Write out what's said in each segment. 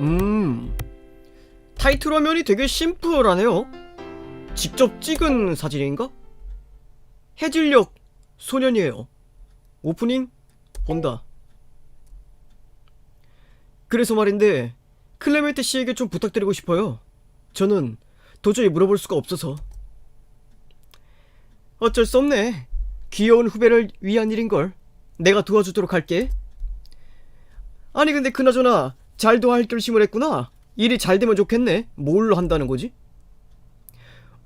음. 타이틀 화면이 되게 심플하네요. 직접 찍은 사진인가? 해질녘 소년이에요. 오프닝 본다. 그래서 말인데 클레멘트 씨에게 좀 부탁드리고 싶어요. 저는 도저히 물어볼 수가 없어서. 어쩔 수 없네. 귀여운 후배를 위한 일인걸. 내가 도와주도록 할게. 아니 근데 그나저나 잘 도와할 결심을 했구나. 일이 잘 되면 좋겠네. 뭘로 한다는 거지?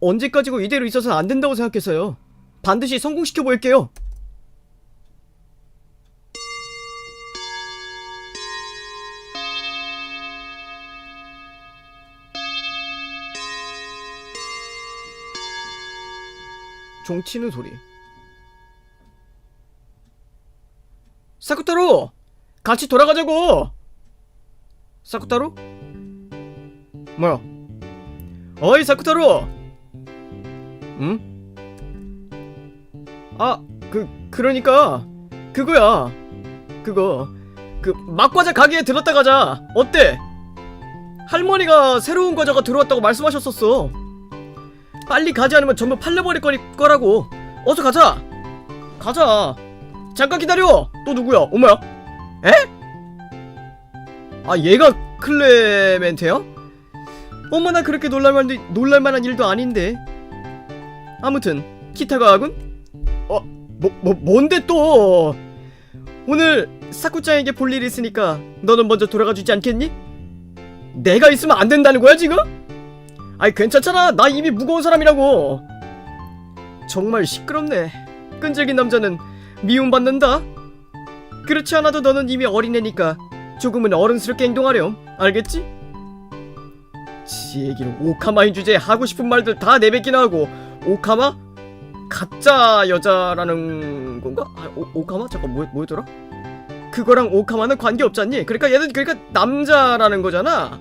언제까지고 이대로 있어서는 안 된다고 생각해서요. 반드시 성공시켜 볼게요. 종 치는 소리. 사쿠타로! 같이 돌아가자고! 사쿠타로? 뭐야? 어이 사쿠타로! 응? 아, 그 그러니까 그거야. 그거 그 막과자 가게에 들렀다 가자. 어때? 할머니가 새로운 과자가 들어왔다고 말씀하셨었어. 빨리 가지 않으면 전부 팔려버릴 거니 거라고. 어서 가자. 가자. 잠깐 기다려. 또 누구야? 엄마야? 에? 아 얘가 클레멘테야? 어머나 그렇게 놀랄만한 놀랄만한 일도 아닌데. 아무튼 키타가 하군. 어, 뭐, 뭐 뭔데 또? 오늘 사쿠짱에게 볼 일이 있으니까 너는 먼저 돌아가 주지 않겠니? 내가 있으면 안 된다는 거야 지금? 아이 괜찮잖아. 나 이미 무거운 사람이라고. 정말 시끄럽네. 끈질긴 남자는 미움받는다. 그렇지 않아도 너는 이미 어린애니까 조금은 어른스럽게 행동하렴. 알겠지? 지 얘기는 오카마인 주제에 하고 싶은 말들 다 내뱉기나 하고 오카마? 가짜 여자라는 건가? 아, 오, 오카마? 잠깐 뭐, 뭐였더라? 그거랑 오카마는 관계없잖니? 그러니까 얘는 그러니까 남자라는 거잖아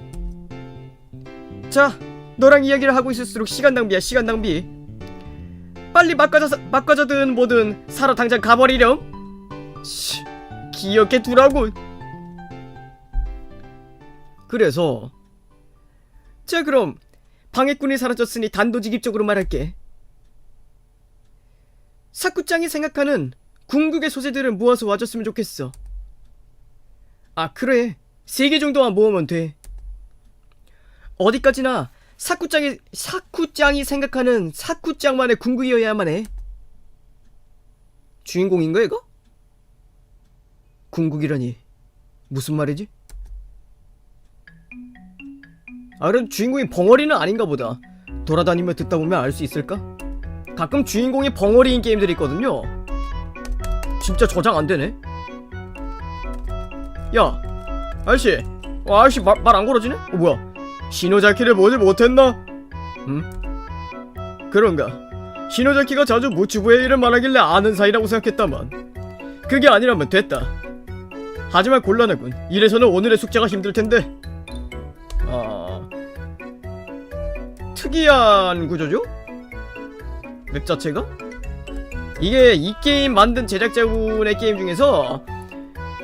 자 너랑 이야기를 하고 있을수록 시간 낭비야 시간 낭비 빨리 막과자 사- 막과자든 뭐든 사러 당장 가버리렴 씨 기억해 두라고 그래서 자 그럼 방해꾼이 사라졌으니 단도직입적으로 말할게. 사쿠짱이 생각하는 궁극의 소재들을 모아서 와줬으면 좋겠어. 아 그래. 세 개 정도만 모으면 돼. 어디까지나 사쿠짱이 사쿠짱이 생각하는 사쿠짱만의 궁극이어야만 해. 주인공인가 이거? 궁극이라니. 무슨 말이지? 아 그럼 주인공이 벙어리는 아닌가 보다 돌아다니며 듣다 보면 알 수 있을까? 가끔 주인공이 벙어리인 게임들이 있거든요 진짜 저장 안 되네 야 아저씨 어, 아저씨 말안 걸어지네? 어 뭐야 신호자키를 보지 못했나? 음? 그런가 신호자키가 자주 무치부의 일을 말하길래 아는 사이라고 생각했다만 그게 아니라면 됐다 하지만 곤란하군 이래서는 오늘의 숙제가 힘들 텐데 특이한 구조죠? 맵 자체가? 이게 이 게임 만든 제작자분의 게임 중에서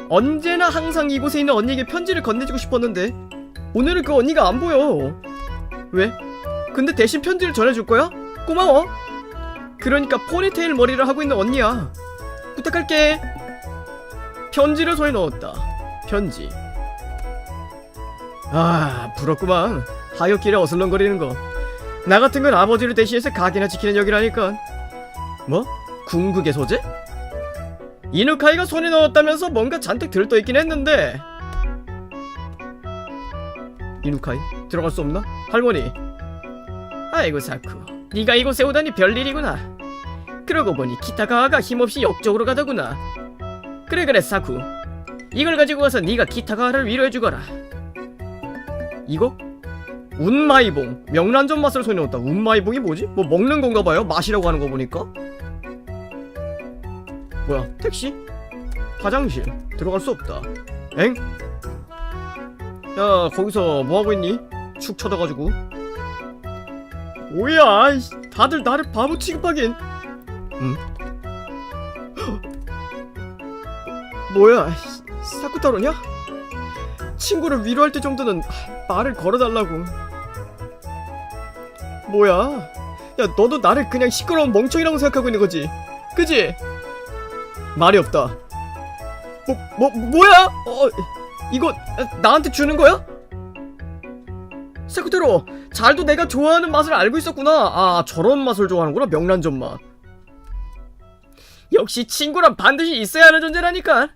언제나 항상 이곳에 있는 언니에게 편지를 건네주고 싶었는데 오늘은 그 언니가 안 보여 왜? 근데 대신 편지를 전해줄 거야? 고마워 그러니까 포니테일 머리를 하고 있는 언니야 부탁할게 편지를 손에 넣었다 편지 아 부럽구만 하굣길에 어슬렁거리는 거 나 같은 건 아버지를 대신해서 가게나 지키는 역이라니까 뭐? 궁극의 소재? 이누카이가 손에 넣었다면서 뭔가 잔뜩 들떠 있긴 했는데 이누카이 들어갈 수 없나? 할머니 아이고 사쿠 네가 이곳에 오다니 별일이구나 그러고 보니 키타가와가 힘없이 역적으로 가더구나 그래 그래 사쿠 이걸 가지고 가서 네가 키타가와를 위로해 주거라 이거? 운마이봉 명란젓 맛을 넣었다 운마이봉이 뭐지? 뭐 먹는 건가 봐요 맛이라고 하는 거 보니까 뭐야 택시? 화장실 들어갈 수 없다 엥? 야 거기서 뭐하고 있니? 축 쳐져가지고 뭐야 다들 나를 바보 취급하긴 응? 뭐야 씨, 사쿠타로냐? 친구를 위로할 때 정도는 하, 말을 걸어달라고 뭐야 야 너도 나를 그냥 시끄러운 멍청이라고 생각하고 있는 거지 그지? 말이 없다 뭐, 뭐, 뭐야? 어, 이거 나한테 주는 거야? 세쿠테로 잘도 내가 좋아하는 맛을 알고 있었구나 아 저런 맛을 좋아하는구나 명란젓 맛 역시 친구란 반드시 있어야 하는 존재라니까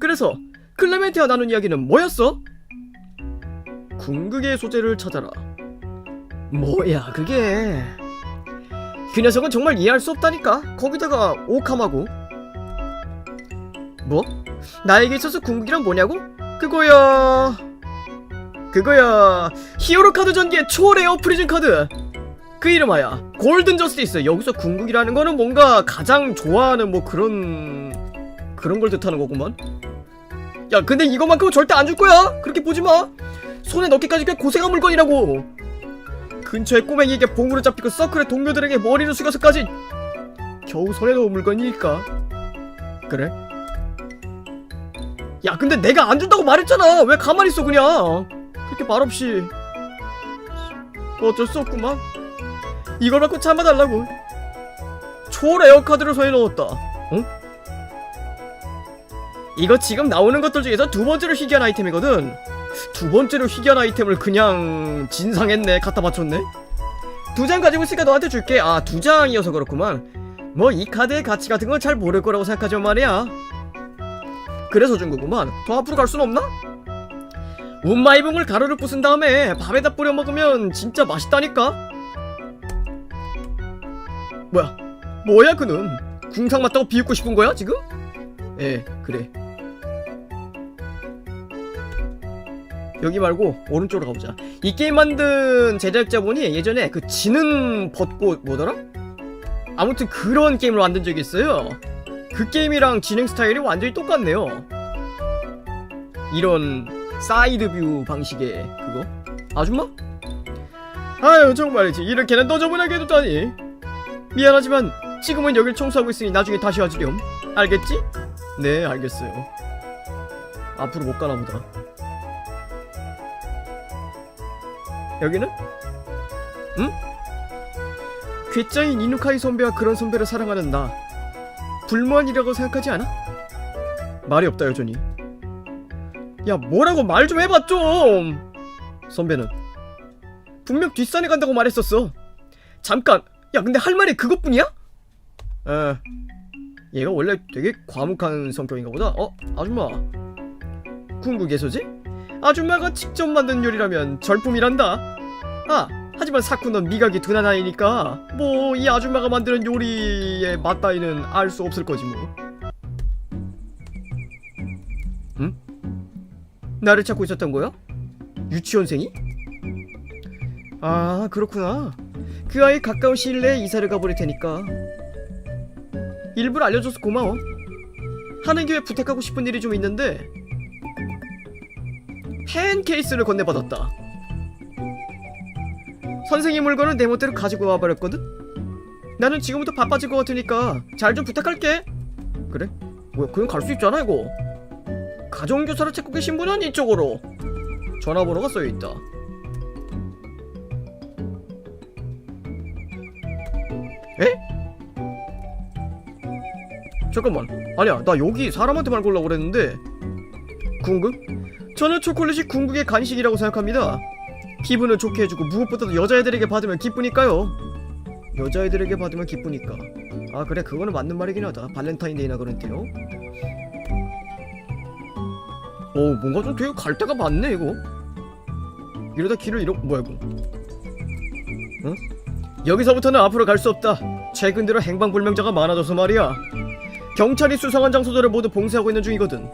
그래서 클레멘티와 나눈 이야기는 뭐였어? 궁극의 소재를 찾아라. 뭐야 그게? 그 녀석은 정말 이해할 수 없다니까. 거기다가 오캄하고. 뭐? 나에게 있어서 궁극이란 뭐냐고? 그거야. 그거야. 히어로 카드 전기의 초레어 프리즌 카드. 그 이름하야 골든 저스티스. 여기서 궁극이라는 거는 뭔가 가장 좋아하는 뭐 그런 그런 걸 뜻하는 거구만. 야 근데 이거만큼은 절대 안 줄 거야. 그렇게 보지 마 손에 넣기까지 꽤 고생한 물건이라고. 근처에 꼬맹이에게 봉으로 잡히고 서클의 동료들에게 머리를 숙여서까지 겨우 손에 넣은 물건이니까. 그래? 야 근데 내가 안 준다고 말했잖아. 왜 가만히 있어 그냥? 그렇게 말없이. 어쩔 수 없구만. 이걸 받고 참아달라고. 초레어 카드를 손에 넣었다. 응? 이거 지금 나오는 것들 중에서 두 번째로 희귀한 아이템이거든 두 번째로 희귀한 아이템을 그냥 진상했네. 갖다 바쳤네. 두 장 가지고 있으니까 너한테 줄게. 아 두 장이어서 그렇구만. 뭐 이 카드의 가치 같은 건 잘 모를 거라고 생각하지만 말이야. 그래서 준 거구만. 더 앞으로 갈 순 없나? 운마이봉을 가루를 부순 다음에 밥에다 뿌려 먹으면 진짜 맛있다니까. 뭐야? 뭐야 그는 궁상 맞다고 비웃고 싶은 거야 지금? 예 그래 여기 말고 오른쪽으로 가보자. 이 게임 만든 제작자분이 예전에 그 지는 벚꽃 뭐더라? 아무튼 그런 게임을 만든 적이 있어요. 그 게임이랑 진행 스타일이 완전히 똑같네요. 이런 사이드 뷰 방식의 그거? 아줌마? 아유 정말이지 이렇게는 너저분하게 해두다니. 미안하지만 지금은 여길 청소하고 있으니 나중에 다시 와주렴. 알겠지? 네 알겠어요. 앞으로 못 가나 보다 여기는? 응? 괴짜인 이누카이 선배와 그런 선배를 사랑하는 나 불만이라고 생각하지 않아? 말이 없다 여전히 야 뭐라고 말 좀 해봐 좀 선배는 분명 뒷산에 간다고 말했었어 잠깐 야 근데 할 말이 그것뿐이야? 에 얘가 원래 되게 과묵한 성격인가 보다 어? 아줌마 궁극에서지? 아줌마가 직접 만든 요리라면 절품이란다 아 하지만 사쿠 넌 미각이 둔한 아이니까 뭐 이 아줌마가 만드는 요리의 맛 따위는 알 수 없을 거지 뭐 응? 나를 찾고 있었던 거야? 유치원생이? 아 그렇구나 그 아이 가까운 시일 내에 이사를 가버릴 테니까 일부러 알려줘서 고마워 하는 김에 부탁하고 싶은 일이 좀 있는데 펜 케이스를 건네받았다 선생님 물건은 내 멋대로 가지고 와버렸거든? 나는 지금부터 바빠질 것 같으니까 잘 좀 부탁할게 그래? 뭐야 그냥 갈 수 있잖아 이거 가정교사를 찾고 계신 분은 이쪽으로 전화번호가 써여있다 에? 잠깐만 아니야 나 여기 사람한테 말 걸려고 그랬는데 궁극? 저는 초콜릿이 궁극의 간식이라고 생각합니다. 기분을 좋게 해주고 무엇보다도 여자애들에게 받으면 기쁘니까요. 여자애들에게 받으면 기쁘니까. 아 그래 그거는 맞는 말이긴 하다. 발렌타인데이나 그런 때요. 오 뭔가 좀 되게 갈 데가 많네 이거. 이러다 길을 잃어 뭐야 이거? 응? 여기서부터는 앞으로 갈 수 없다. 최근 들어 행방불명자가 많아져서 말이야. 경찰이 수상한 장소들을 모두 봉쇄하고 있는 중이거든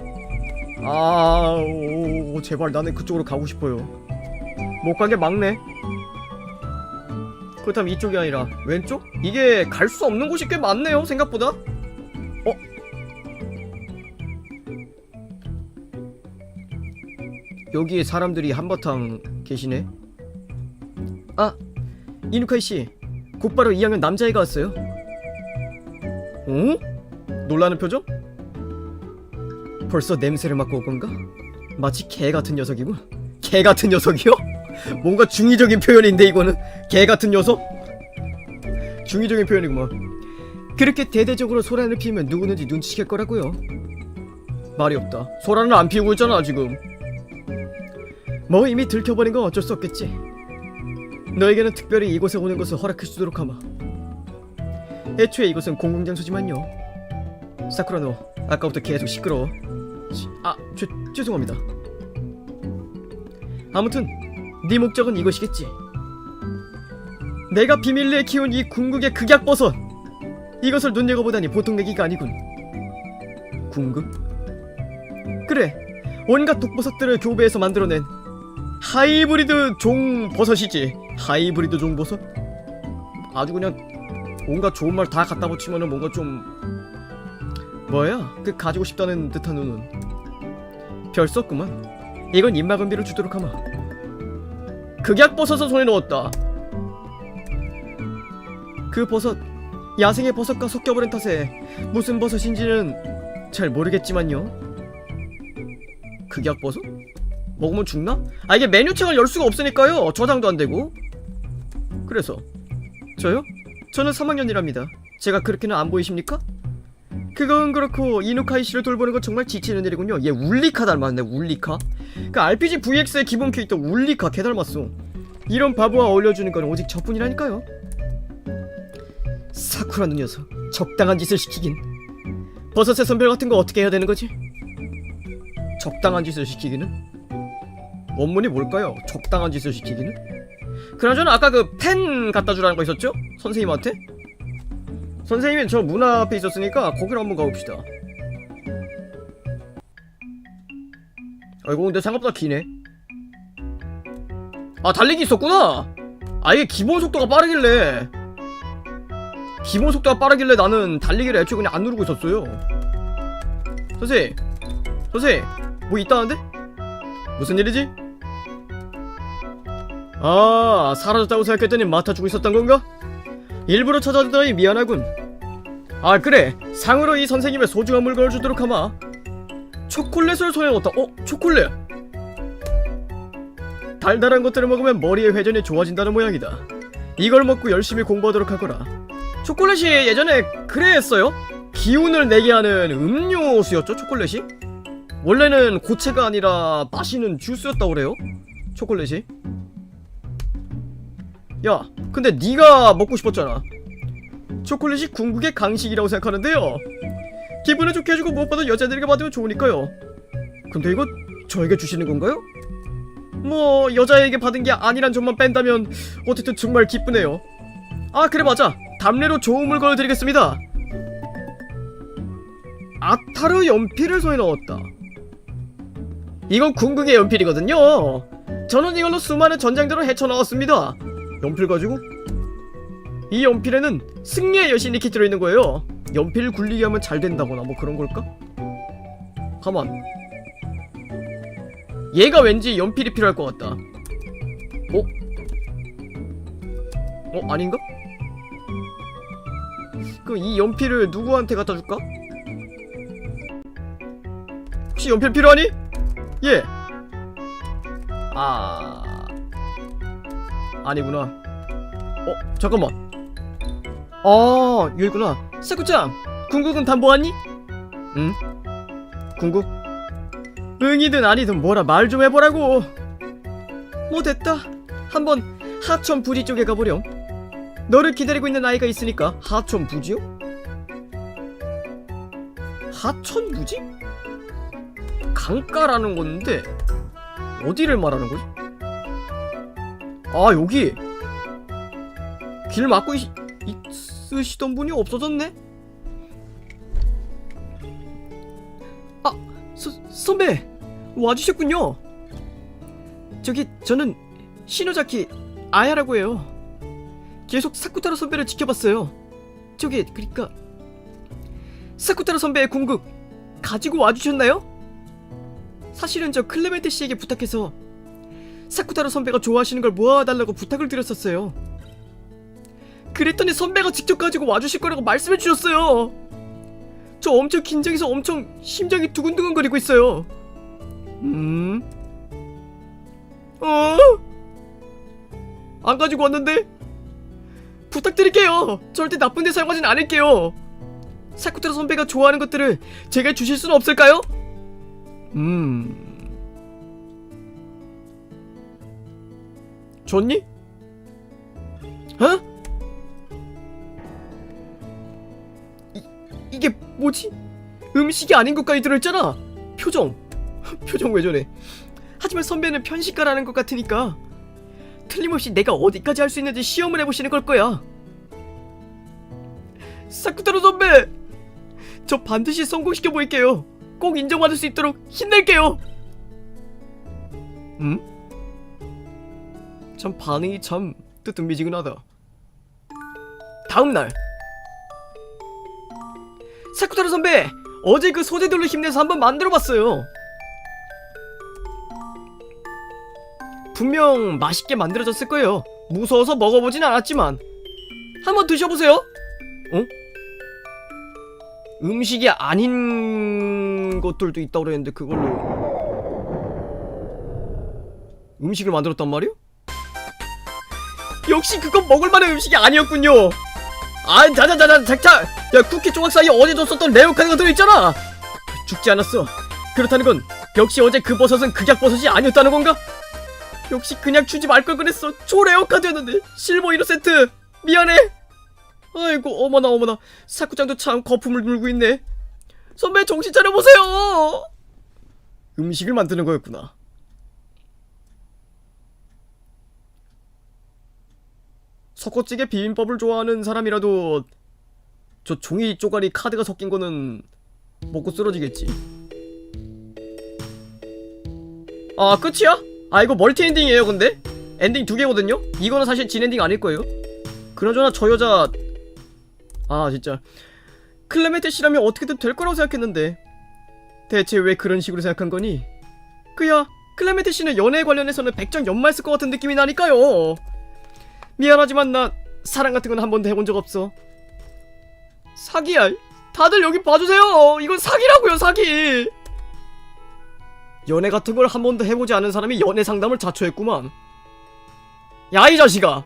아 오, 오, 제발 나는 그쪽으로 가고 싶어요 못 가게 막네 그렇다면 이쪽이 아니라 왼쪽? 이게 갈 수 없는 곳이 꽤 많네요 생각보다 어? 여기에 사람들이 한바탕 계시네 아 이누카이 씨 곧바로 2학년 남자애가 왔어요 어? 놀라는 표정? 벌써 냄새를 맡고 온 건가? 마치 개 같은 녀석이고? 개 같은 녀석이요? 뭔가 중의적인 표현인데 이거는 개 같은 녀석? 중의적인 표현이구만 그렇게 대대적으로 소란을 피우면 누구든지 눈치챌 거라고요. 말이 없다. 소란을 안 피우고 있잖아 지금. 뭐 이미 들켜버린 건 어쩔 수 없겠지. 너에게는 특별히 이곳에 오는 것을 허락해 주도록 하마. 애초에 이곳은 공공장소지만요. 사쿠라 너 아까부터 계속 시끄러워. 시- 아 죄, 죄송합니다. 아무튼 네 목적은 이것이겠지. 내가 비밀리에 키운 이 궁극의 극약버섯. 이것을 눈여겨보다니 보통 내기가 아니군. 궁극? 그래 온갖 독버섯들을 교배해서 만들어낸 하이브리드 종 버섯이지. 하이브리드 종 버섯? 아주 그냥 온갖 좋은 말 다 갖다 붙이면은 뭔가 좀 뭐야? 그 가지고 싶다는 듯한 눈은. 별 썼구만. 이건 입막음비를 주도록 하마. 극약 버섯을 손에 넣었다. 그 버섯 야생의 버섯과 섞여버린 탓에 무슨 버섯인지는 잘 모르겠지만요. 극약 버섯? 먹으면 죽나? 아 이게 메뉴창을 열 수가 없으니까요. 저장도 안 되고. 그래서? 저요? 저는 3학년이랍니다. 제가 그렇게는 안 보이십니까? 그건 그렇고 이누카이 씨를 돌보는 건 정말 지치는 일이군요 얘 울리카 닮았네 울리카 그 RPG VX의 기본 캐릭터 울리카 개 닮았어 이런 바보와 어울려주는 건 오직 저뿐이라니까요 사쿠라는 녀석 적당한 짓을 시키긴 버섯의 선별 같은 거 어떻게 해야 되는 거지? 적당한 짓을 시키기는? 원문이 뭘까요? 적당한 짓을 시키기는? 그나저나 아까 그 펜 갖다 주라는 거 있었죠? 선생님한테? 선생님은 저문 앞에 있었으니까 거기로 한번 가봅시다. 아이고 근데 생각보다 기네. 아 달리기 있었구나! 아 이게 기본 속도가 빠르길래. 기본 속도가 빠르길래 나는 달리기를 애초에 그냥 안 누르고 있었어요. 선생님! 선생님! 뭐 있다는데? 무슨 일이지? 아 사라졌다고 생각했더니 맡아주고 있었던 건가? 일부러 찾아주더니 미안하군 아 그래. 상으로 이 선생님의 소중한 물건을 주도록 하마. 초콜릿을 넣었다. 어? 초콜릿. 달달한 것들을 먹으면 머리의 회전이 좋아진다는 모양이다. 이걸 먹고 열심히 공부하도록 하거라. 초콜릿이 예전에 그래 했어요? 기운을 내게 하는 음료수였죠 초콜릿이? 원래는 고체가 아니라 마시는 주스였다고 그래요? 초콜릿이? 야 근데 네가 먹고 싶었잖아 초콜릿이 궁극의 강식이라고 생각하는데요. 기분을 좋게 해주고 무엇보다 여자들에게 받으면 좋으니까요. 근데 이거 저에게 주시는 건가요? 뭐 여자에게 받은 게 아니란 점만 뺀다면 어쨌든 정말 기쁘네요. 아 그래 맞아. 답례로 좋은 물건을 드리겠습니다. 아타르 연필을 손에 넣었다. 이건 궁극의 연필이거든요. 저는 이걸로 수많은 전장들을 헤쳐나왔습니다. 연필 가지고? 이 연필에는 승리의 여신이 이렇게 들어있는 거예요 연필을 굴리게 하면 잘 된다거나 뭐 그런 걸까? 가만 얘가 왠지 연필이 필요할 것 같다 어? 어 아닌가? 그럼 이 연필을 누구한테 갖다 줄까? 혹시 연필 필요하니? 예. 아. 아니구나. 어, 잠깐만. 아, 여기구나. 사쿠짱, 궁극은 다 모았니? 응? 궁극? 응이든 아니든 뭐라 말 좀 해보라고. 뭐 됐다. 한번 하천 부지 쪽에 가보렴. 너를 기다리고 있는 아이가 있으니까 하천 부지요? 하천 부지? 강가라는 건데 어디를 말하는 거지? 아 여기 길 막고 있, 있으시던 분이 없어졌네? 아 서, 선배 와주셨군요 저기 저는 시노자키 아야라고 해요 계속 사쿠타로 선배를 지켜봤어요 저기 그니까 사쿠타로 선배의 궁극 가지고 와주셨나요? 사실은 저 클레멘트 씨에게 부탁해서 사쿠타로 선배가 좋아하시는 걸 모아달라고 부탁을 드렸었어요. 그랬더니 선배가 직접 가지고 와주실 거라고 말씀해 주셨어요. 저 엄청 긴장해서 엄청 심장이 두근두근거리고 있어요. 음? 어? 안 가지고 왔는데? 부탁드릴게요. 절대 나쁜 데 사용하진 않을게요. 사쿠테라 선배가 좋아하는 것들을 제가 주실 수는 없을까요? 음. 좋니? 어? 이, 이게 뭐지? 음식이 아닌 것까지 들어있잖아. 표정. 표정 왜 저래? 하지만 선배는 편식가라는 것 같으니까 틀림없이 내가 어디까지 할 수 있는지 시험을 해보시는 걸 거야. 사쿠테로 선배, 저 반드시 성공시켜 보일게요. 꼭 인정받을 수 있도록 힘낼게요. 음? 참 반응이 참 뜨뜻미지근하다. 다음 날. 사쿠타로 선배, 어제 그 소재들로 힘내서 한번 만들어봤어요. 분명 맛있게 만들어졌을 거예요. 무서워서 먹어보진 않았지만 한번 드셔보세요. 어? 음식이 아닌 것들도 있다고 그랬는데 그걸로 음식을 만들었단 말이요? 역시 그건 먹을만한 음식이 아니었군요. 아, 자자자자, 작자. 야, 쿠키 조각 사이에 어제 줬었던 레오 카드가 들어있잖아. 죽지 않았어. 그렇다는 건 역시 어제 그 버섯은 극약 버섯이 아니었다는 건가? 역시 그냥 주지 말 걸 그랬어. 초레어 카드였는데 실버 이노센트. 미안해. 아이고 어머나 어머나 사쿠장도 참 거품을 물고 있네. 선배 정신 차려 보세요. 음식을 만드는 거였구나. 석고찌개 비빔밥을 좋아하는 사람이라도 저 종이 쪼가리 카드가 섞인 거는 먹고 쓰러지겠지. 아 끝이야? 아 이거 멀티 엔딩이에요 근데? 엔딩 두 개거든요? 이거는 사실 진 엔딩 아닐 거예요. 그나저나 저 여자 아 진짜 클레멘트 씨라면 어떻게든 될 거라고 생각했는데 대체 왜 그런 식으로 생각한 거니? 그야 클레멘트 씨는 연애에 관련해서는 연말 쓸것 같은 느낌이 나니까요. 미안하지만 나 사랑 같은 건 한 번도 해본 적 없어. 사기야. 다들 여기 봐주세요. 이건 사기라고요, 사기. 연애 같은 걸 한 번도 해보지 않은 사람이 연애 상담을 자초했구만. 야, 이 자식아.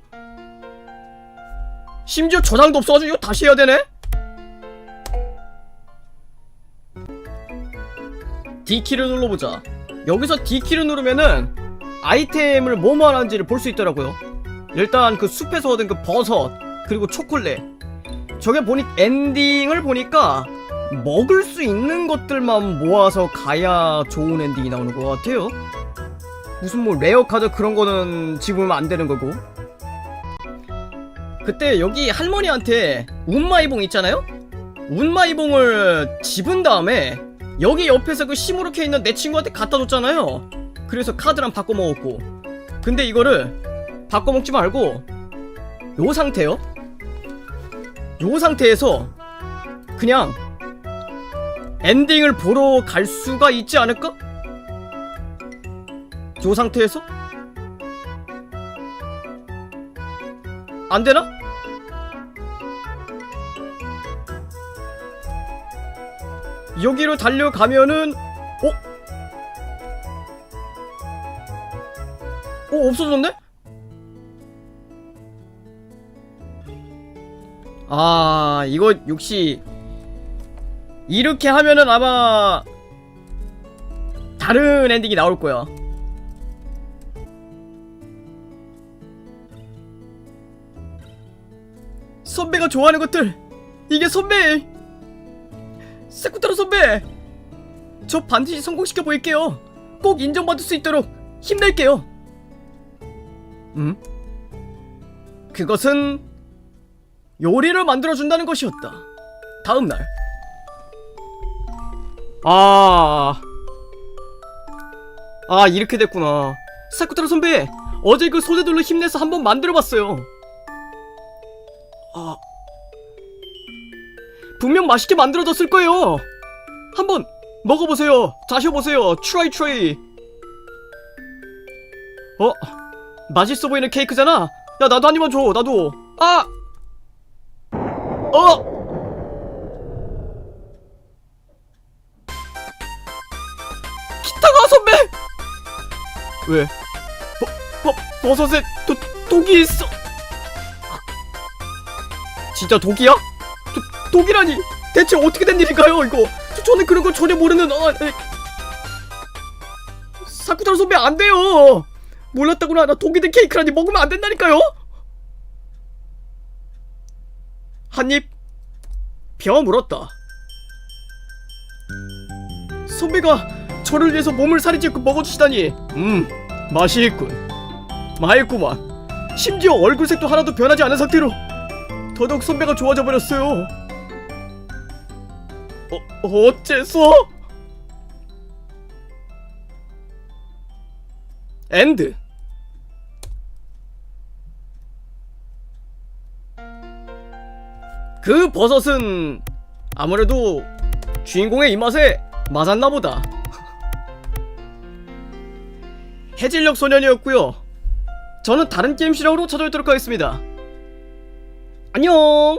심지어 저장도 없어가지고 이거 다시 해야 되네? D키를 눌러보자. 여기서 D키를 누르면은 아이템을 뭐뭐 하는지를 볼 수 있더라고요. 일단 그 숲에서 얻은 그 버섯 그리고 초콜릿. 저게 보니 엔딩을 보니까 먹을 수 있는 것들만 모아서 가야 좋은 엔딩이 나오는 것 같아요. 무슨 뭐 레어 카드 그런 거는 집으면 안 되는 거고. 그때 여기 할머니한테 운마이봉 있잖아요? 운마이봉을 집은 다음에 여기 옆에서 그 시무룩해 있는 내 친구한테 갖다 줬잖아요. 그래서 카드랑 바꿔 먹었고. 근데 이거를 바꿔 먹지 말고 요 상태요. 요 상태에서 그냥 엔딩을 보러 갈 수가 있지 않을까? 요 상태에서 안 되나? 여기로 달려가면은 어? 어 없어졌네? 아 이거 역시 이렇게 하면은 아마 다른 엔딩이 나올 거야. 선배가 좋아하는 것들 이게 선배 세쿠타로 선배 저 반드시 성공시켜 보일게요 꼭 인정받을 수 있도록 힘낼게요 음? 그것은 요리를 만들어준다는 것이었다. 다음 날. 아. 아, 이렇게 됐구나. 사쿠타로 선배, 어제 그 소재들로 힘내서 한번 만들어봤어요. 아. 분명 맛있게 만들어졌을 거예요. 한번 먹어보세요. 자셔보세요. 트라이 트라이. 어? 맛있어 보이는 케이크잖아. 야, 나도 한 입만 줘. 나도. 아! 어! 기타가 선배! 왜? 버, 버, 버섯에 도, 독이 있어 진짜 독이야? 도, 독이라니 대체 어떻게 된 일인가요 이거 저, 저는 그런 거 전혀 모르는 아, 에. 사쿠타로 선배 안 돼요 몰랐다구나 나 독이 된 케이크라니 먹으면 안 된다니까요 한입 병 물었다. 선배가 저를 위해서 몸을 살이짓고 먹어주시다니 음 맛이 있군. 맛있구만. 심지어 얼굴색도 하나도 변하지 않은 상태로 더더욱 선배가 좋아져 버렸어요. 어, 어째서? 엔드 그 버섯은 아무래도 주인공의 입맛에 맞았나 보다. 해질녘 소년이었고요. 저는 다른 게임 실력으로 찾아뵙도록 하겠습니다. 안녕